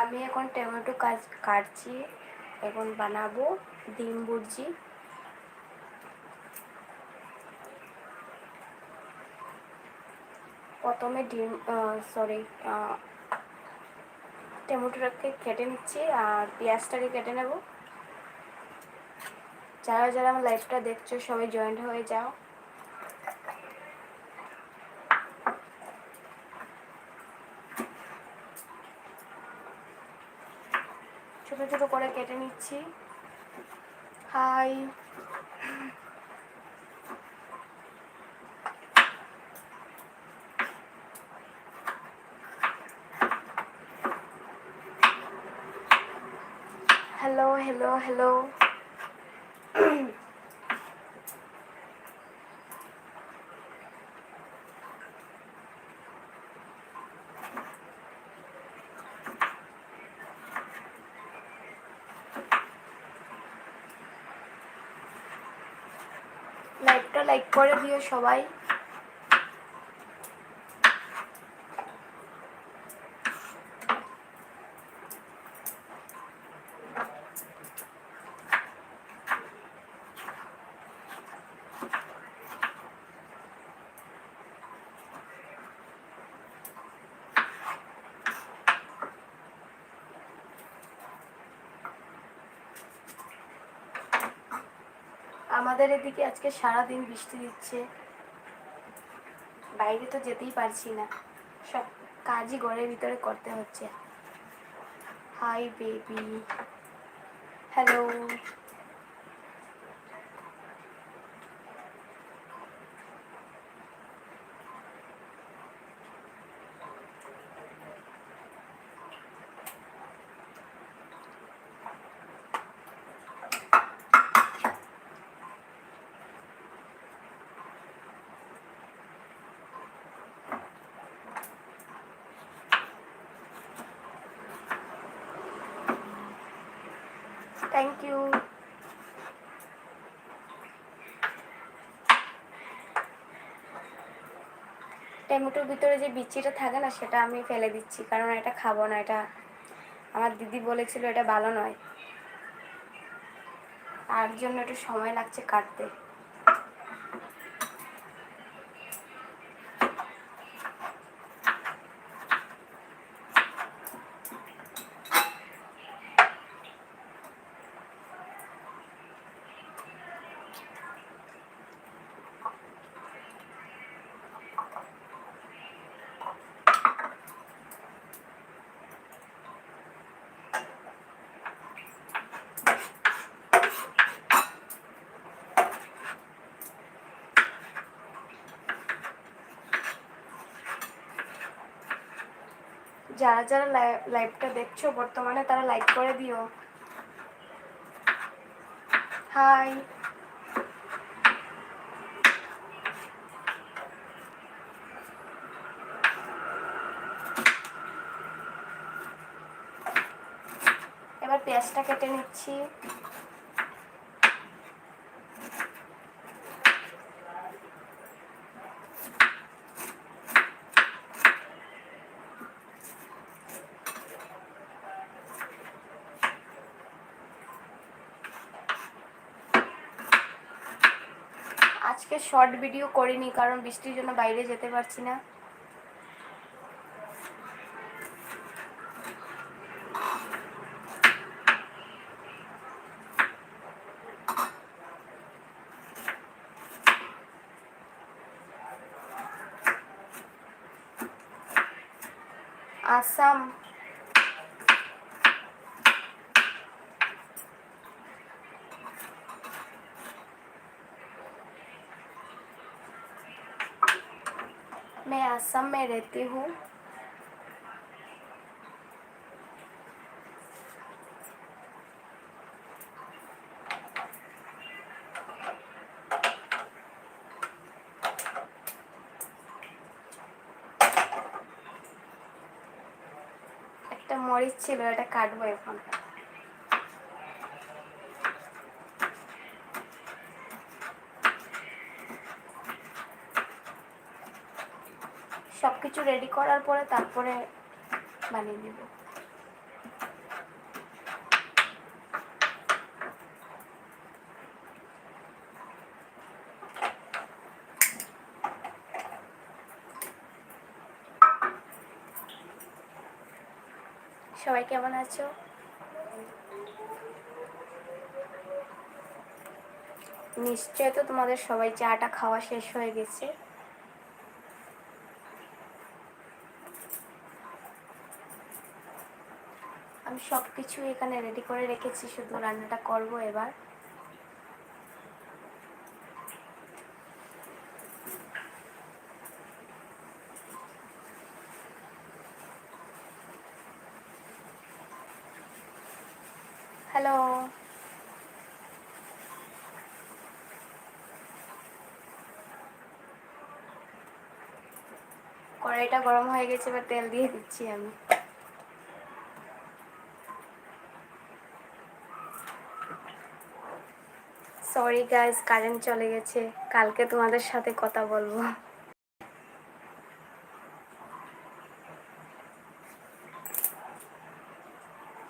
আমি এখন টমেটো কাজ কাটছি, এখন বানাবো ডিম বুর্জি প্রথমে ডিম সরি টমেটোটাকে কেটে নিচ্ছি আর পেঁয়াজটাকে কেটে নেব। যারা যারা আমার লাইফটা দেখছ, সবাই জয়েন্ট হয়ে যাও। ছোট ছোট করে কেটে নিচ্ছি। হাই। Hello hello hello. লাইকটা লাইক করে দিও সবাই। আমাদের এদিকে আজকে সারা দিন বৃষ্টি দিচ্ছে। বাইরে তো যেতেই পারছি না। সব কাজই ঘরের ভিতরে করতে হচ্ছে। Hi baby hello thank you টমেটোর ভিতরে যে বিচিটা থাকে না, সেটা আমি ফেলে দিচ্ছি। কারণ এটা খাব না, এটা আমার দিদি বলেছিল এটা ভালো নয়। তার জন্য একটু সময় লাগছে কাটতে। যারা যারা লাইভটা দেখছ বর্তমানে তারা লাইক করে দিও। হাই এবার পেঁয়াজটা কেটে নিচ্ছি। আজকে শর্ট ভিডিও করিনি কারণ বৃষ্টির জন্য বাইরে যেতে পারছি না। আসাম। मैं असम में रहती हूँ একটা মরিচ ছিল এটা কাটবো এখন সব কিছু রেডি করার পরে তারপরে বানিয়ে নেব। সবাই কেমন আছো? নিশ্চয় তো তোমাদের সবাই চাটা খাওয়া শেষ হয়ে গেছে। আমি সব কিছু এখানে রেডি করে রেখেছি, শুধু রান্নাটা করব এবার। হ্যালো কড়াইটা গরম হয়ে গেছে, এবার তেল দিয়ে দিচ্ছি আমি। সরি গাইজ কারেন্ট চলে গেছে। কালকে তোমাদের সাথে কথা বলব।